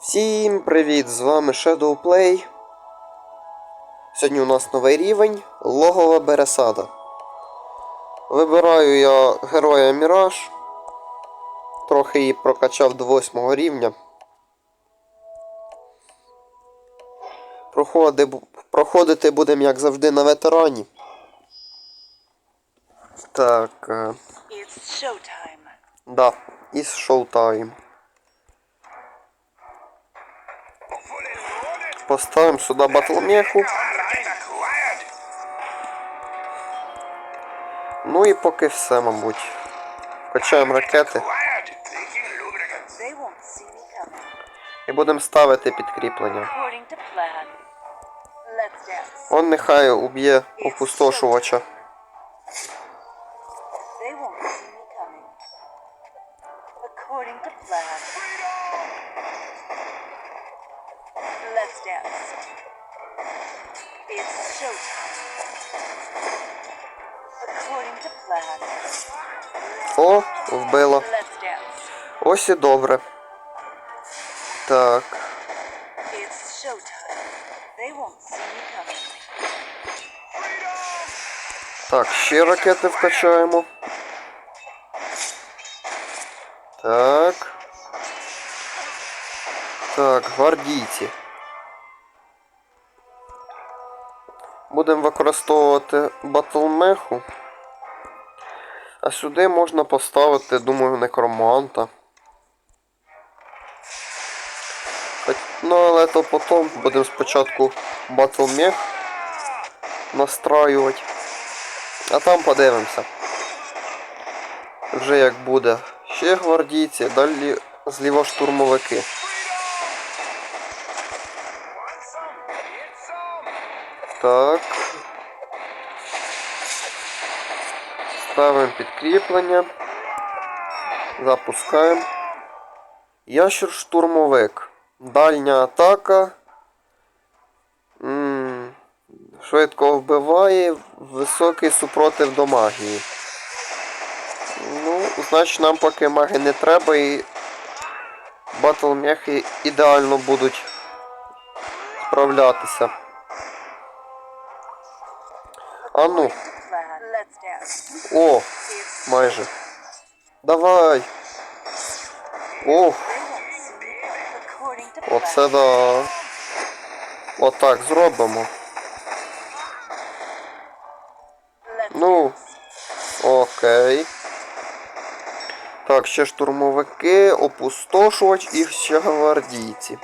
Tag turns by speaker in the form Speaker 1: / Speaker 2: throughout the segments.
Speaker 1: Всім привіт! З вами Shadowplay. Сьогодні у нас новий рівень Логова Бересада. Вибираю я героя Міраж. Трохи її прокачав до 8 рівня. Проходи, проходити будемо, як завжди, на ветерані. Так. е,
Speaker 2: It's showtime.
Speaker 1: Да, із Showtime. Поставимо сюди батлмеху. Ну і поки все, мабуть. Качаємо ракети і будемо ставити підкріплення. Он нехай уб'є опустошувача. І добре. Так. Так, ще ракети вкачаємо. Так. Так, гвардійці. Будемо використовувати батлмеху. А сюди можна поставити, думаю, некроманта. То потім будемо спочатку батлмех настраювати. А там подивимося. Вже як буде. Ще гвардійці, далі зліва штурмовики. Так. Ставимо підкріплення. Запускаємо. Ящер штурмовик. Дальня атака. Швидко вбиває, високий супротив до магії. Ну, значить нам поки маги не треба і батлмехи ідеально будуть справлятися. А ну, о, майже. Давай. Ох, оце да. Отак зробимо. Ну, окей. Так, ще штурмовики, опустошувач і ще гвардійці.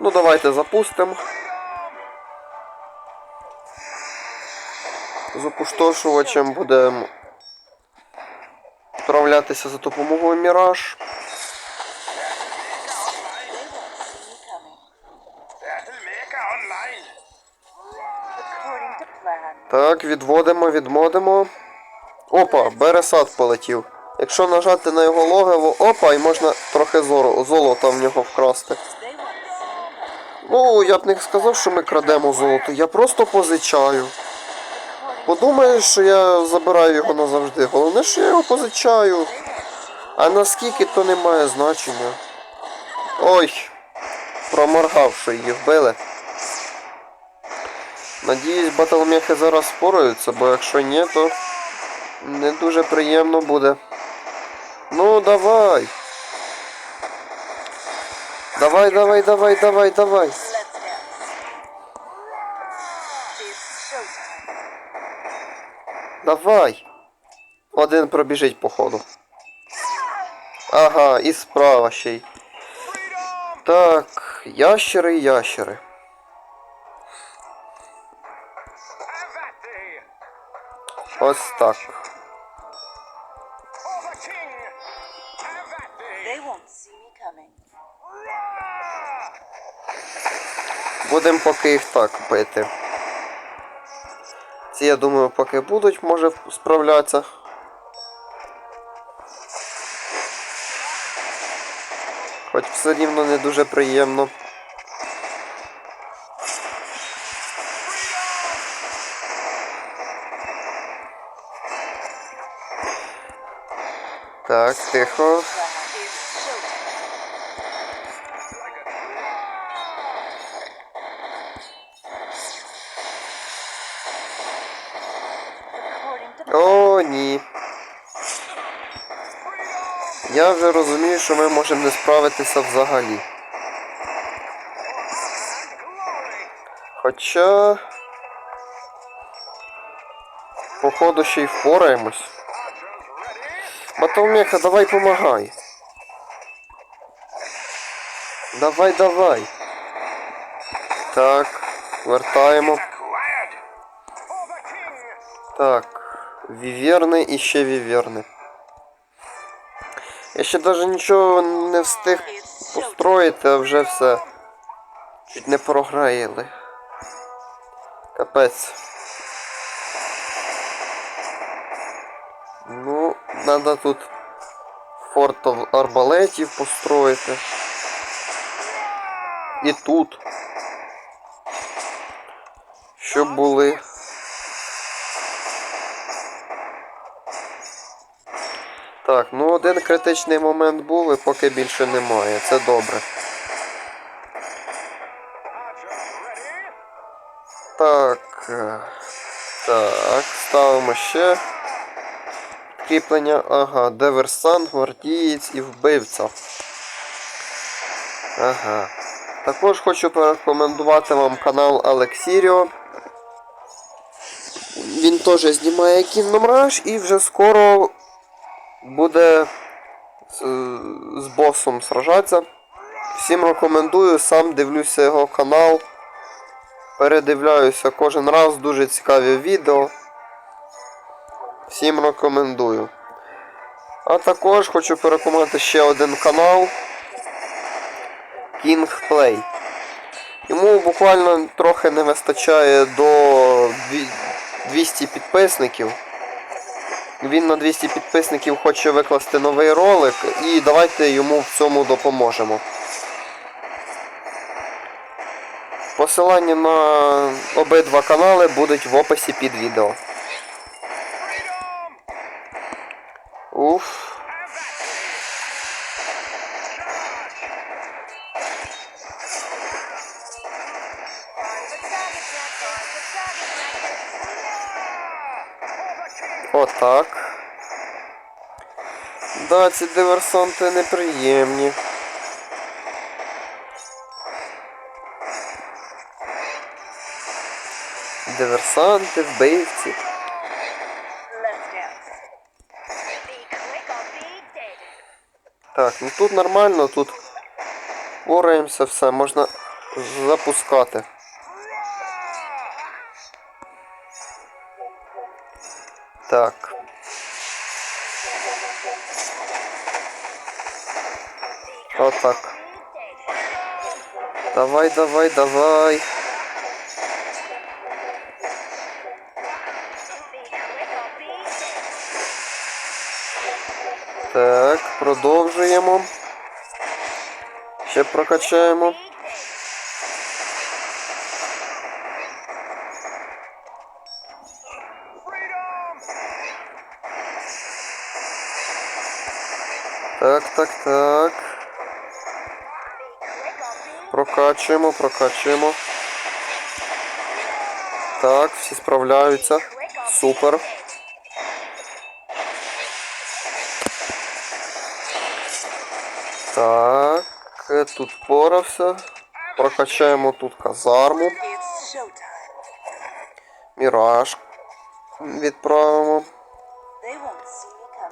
Speaker 1: Ну, давайте запустимо. З опустошувачем будемо справлятися за допомогою Міраж. Так, відводимо, відводимо. Опа, бересад полетів. Якщо нажати на його логово, опа, і можна трохи зору, золота в нього вкрасти. Ну, я б не сказав, що ми крадемо золото, я просто позичаю. Подумаєш, що я забираю його назавжди. Головне, що я його позичаю. А наскільки то не має значення. Ой, проморгав, що її вбили. Надіюсь, батлмехи зараз спораються, бо якщо ні, то не дуже приємно буде. Ну, давай. Давай, давай, давай, давай, давай.
Speaker 2: Let's dance. It's showtime.
Speaker 1: Давай. Один пробіжить по ходу. Ага, і справа ще й. Так, ящери, ящери. Ось так. Будемо поки їх так бити. Ці, я думаю, поки будуть, може справлятися. Хоч все рівно не дуже приємно. Так, тихо.
Speaker 2: ні.
Speaker 1: Я вже розумію, що ми можемо не справитися взагалі. Хоча... Походу ще й впораємось. Баталмеха, давай помагай. Давай, давай. Так, вертаємо. Так віверни і ще віверни. Я ще навіть нічого не встиг построїти, а вже все. Чуть не програїли. Капець. Ну, треба тут форт арбалетів построїти. І тут. Щоб були. Так, ну один критичний момент був і поки більше немає. Це добре. Так. е, Так, ставимо ще. Кріплення, ага, диверсант, гвардієць і вбивця. Ага. Також хочу порекомендувати вам канал Алексіріо. Він теж знімає кіномраж і вже скоро буде з, з босом сражатися. Всім рекомендую, сам дивлюся його канал. Передивляюся кожен раз, дуже цікаві відео. Всім рекомендую. А також хочу порекомендувати ще один канал King Play. Йому буквально трохи не вистачає до 200 підписників. Він на 200 підписників хоче викласти новий ролик і давайте йому в цьому допоможемо. Посилання на обидва канали будуть в описі під відео. Уф. Отак. Да, ці диверсанти неприємні. Диверсанти, вбивці. Так, ну тут нормально, тут вораємося, все, можна запускати. Так. Отак. Давай, давай, давай. Так, продовжуємо. Ще прокачаємо. Так, так, так. Прокачуємо, прокачуємо. Так, всі справляються. Супер. Так, тут порався. Прокачаємо тут казарму. Міраж відправимо.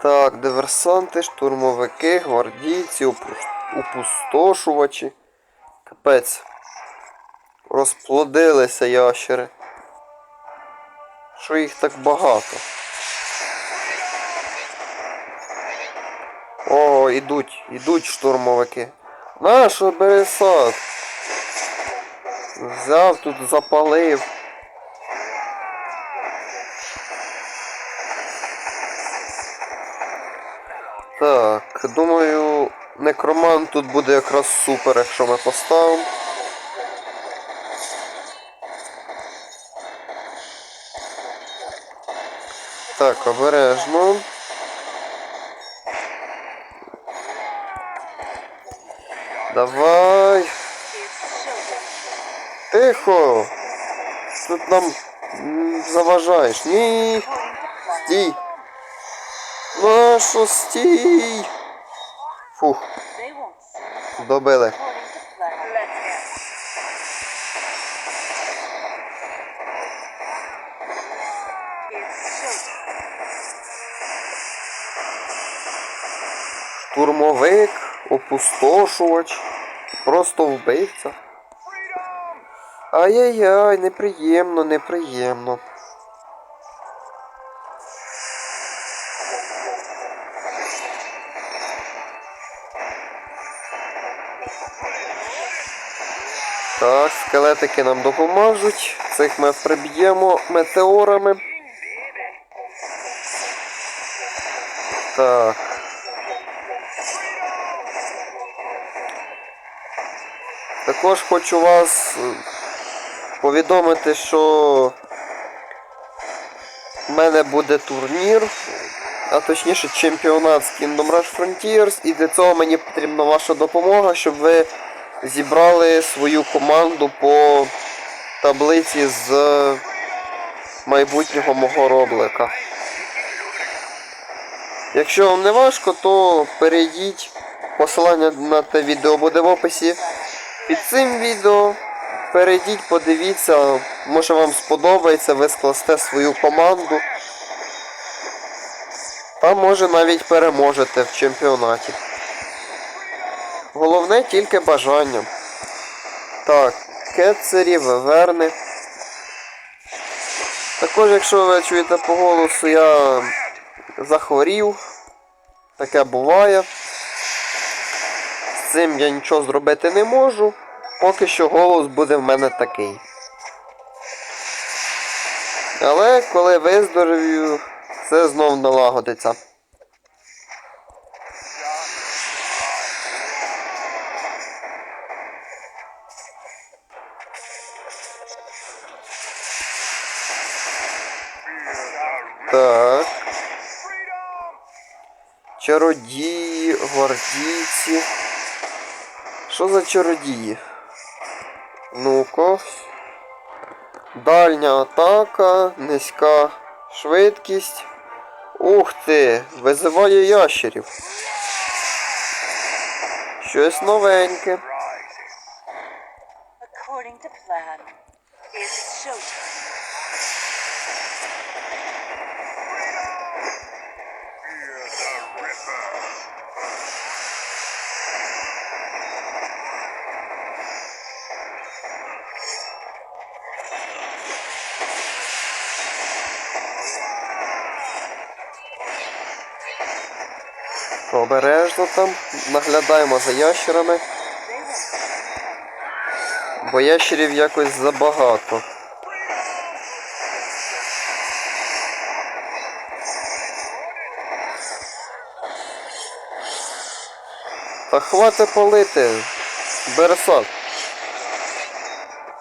Speaker 1: Так, диверсанти, штурмовики, гвардійці, опустошувачі. Капець. Розплодилися ящери. Що їх так багато? О, ідуть, ідуть штурмовики. Нащо бери сад? Взяв тут запалив. Так, думаю, некроман тут буде якраз супер, якщо ми поставимо. Так, обережно. Давай. Тихо. Тут нам заважаєш. Ні. Стій. Нащо стій? Фух, добили. Штурмовик, опустошувач, просто вбивця. Ай-яй-яй, неприємно, неприємно. Так, скелетики нам допоможуть. Цих ми приб'ємо метеорами. Так. Також хочу вас е, повідомити, що в мене буде турнір, а точніше чемпіонат з Kingdom Rush Frontiers, і для цього мені потрібна ваша допомога, щоб ви зібрали свою команду по таблиці з майбутнього мого роблика. Якщо вам не важко, то перейдіть. Посилання на те відео буде в описі під цим відео. Перейдіть, подивіться, може вам сподобається, ви скласте свою команду. Та може навіть переможете в чемпіонаті. Головне тільки бажання. Так, кецері, веверни. Також, якщо ви чуєте по голосу, я захворів. Таке буває. З цим я нічого зробити не можу. Поки що голос буде в мене такий. Але коли виздоровію, все знов налагодиться. Так. Чародії, гвардійці. Що за чародії? Ну-ка. Дальня атака, низька швидкість. Ух ти! Визиває ящерів. Щось новеньке. Обережно там. Наглядаємо за ящерами. Бо ящерів якось забагато. Та хвати палити. Берсак.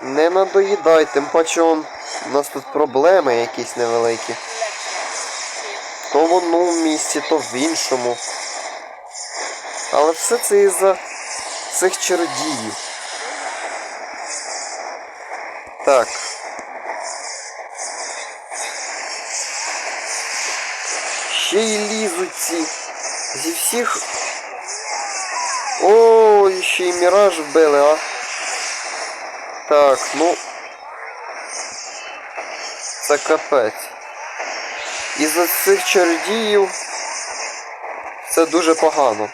Speaker 1: Не надоїдай, тим паче он, у нас тут проблеми якісь невеликі. То в одному місці, то в іншому. Все це із-за цих чародіїв. Так. Ще й лізуть ці. Зі всіх. Ой, ще й міраж вбили, а. Так, ну. Це капець. Із-за цих чародіїв це дуже погано. Давай! Метеори! Опа!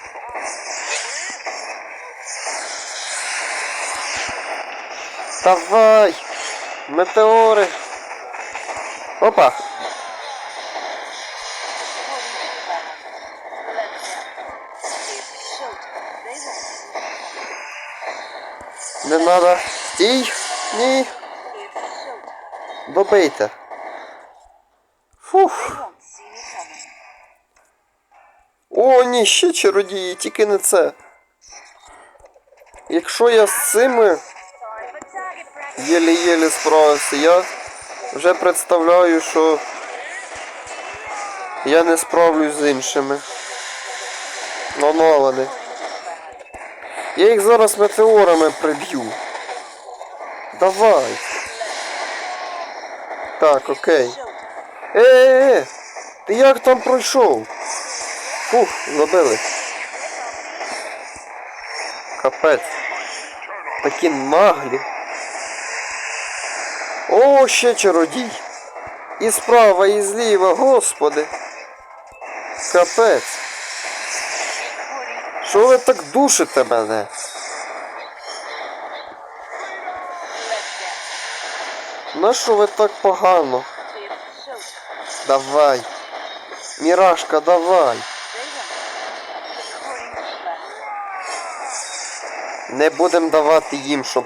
Speaker 2: According to plan. Let's go. It's showtime. They won't see me coming.
Speaker 1: Не надо. Стій! Ні! Добийте. Фух. О, ні, ще чародії, тільки не це. Якщо я з цими єлі-єлі справився, я вже представляю, що я не справлюсь з іншими. Ну, ну, вони. Я їх зараз метеорами приб'ю. Давай. Так, окей.
Speaker 2: Showtime.
Speaker 1: Е-е-е! Ти як там пройшов? Фух, забили. капець. Такі наглі. О, ще чародій. І справа, і зліва, господи. Капець. Що ви так душите мене? На що ви так погано? Давай. Мірашка, давай. Не будемо давати їм, щоб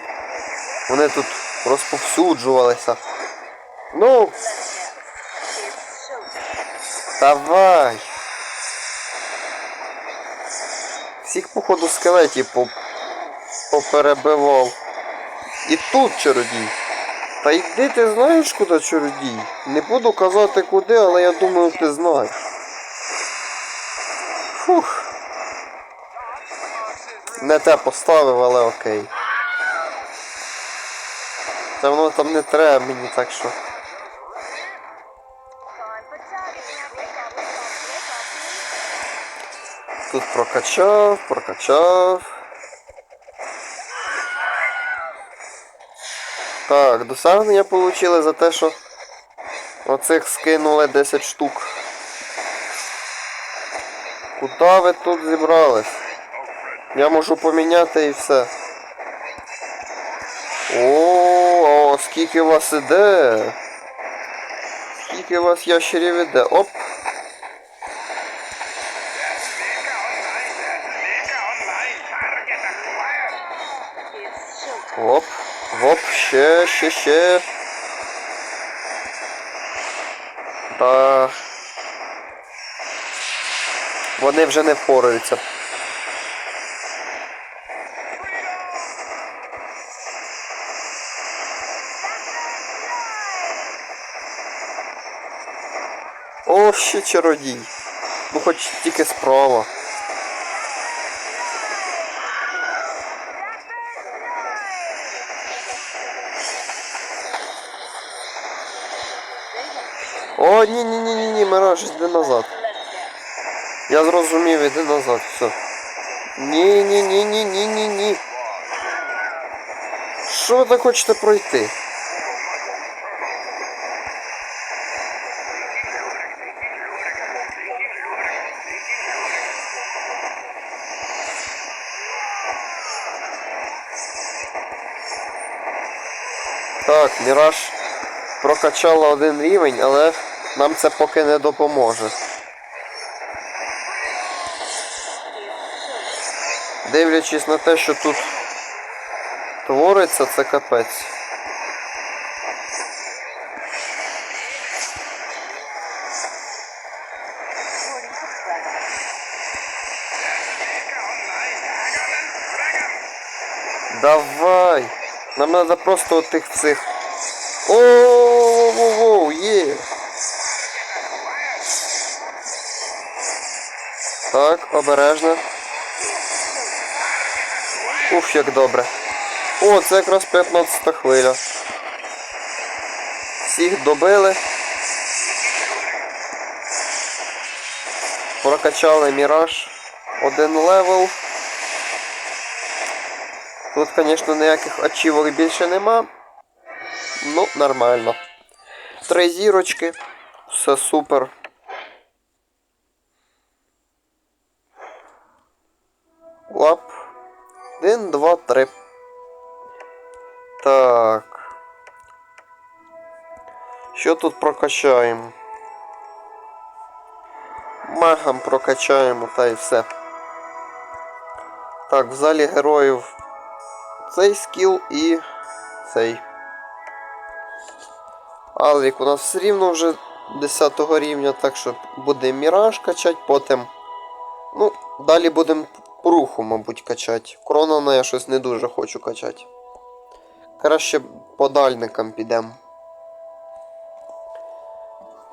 Speaker 1: вони тут розповсюджувалися. Ну, давай. Всіх, походу, скелетів по... поперебивав. І тут чародій. Та йди ти знаєш куди чародій? Не буду казати куди, але я думаю, ти знаєш. Фух. Не те поставив, але окей. Та воно там не треба мені, так що. Тут прокачав, прокачав. Так, досягнення отримали за те, що оцих скинули 10 штук. Куда ви тут зібрались? Я можу поміняти і все. О, скільки вас іде? Скільки вас ящерів іде? Оп. Оп, оп, ще, ще, ще. Та. Вони вже не впораються. Ще чародій. Ну хоч тільки справа. О, ні, ні, ні, ні, ні, Мираж, іди назад. Я зрозумів, іди назад, все. Ні, ні, ні, ні, ні, ні, ні. Що ви так хочете пройти? Так, Міраж прокачала один рівень, але нам це поки не допоможе. Дивлячись на те, що тут твориться, це капець. Давай! Нам треба просто отих цих. О, є. Так, обережно. Уф, як добре. О, це якраз 15 хвиля. Всіх добили. Прокачали міраж. Один левел. Тут, звісно, ніяких ачівок більше нема. Ну, нормально. Три зірочки. Все супер. Лап. Один, два, три. Так. Що тут прокачаємо? Магам прокачаємо та і все. Так, в залі героїв цей скіл і цей. Алрік у нас все рівно вже 10 рівня, так що буде міраж качати, потім. Ну, далі будемо пруху, мабуть, качати. Кронона я щось не дуже хочу качати. Краще по дальникам підемо.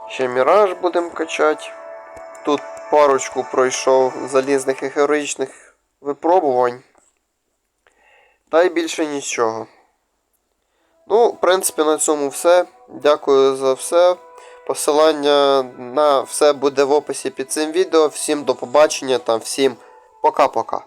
Speaker 1: Ще міраж будемо качати. Тут парочку пройшов залізних і героїчних випробувань. Та й більше нічого. Ну, в принципі, на цьому все. Дякую за все. Посилання на все буде в описі під цим відео. Всім до побачення та всім пока-пока.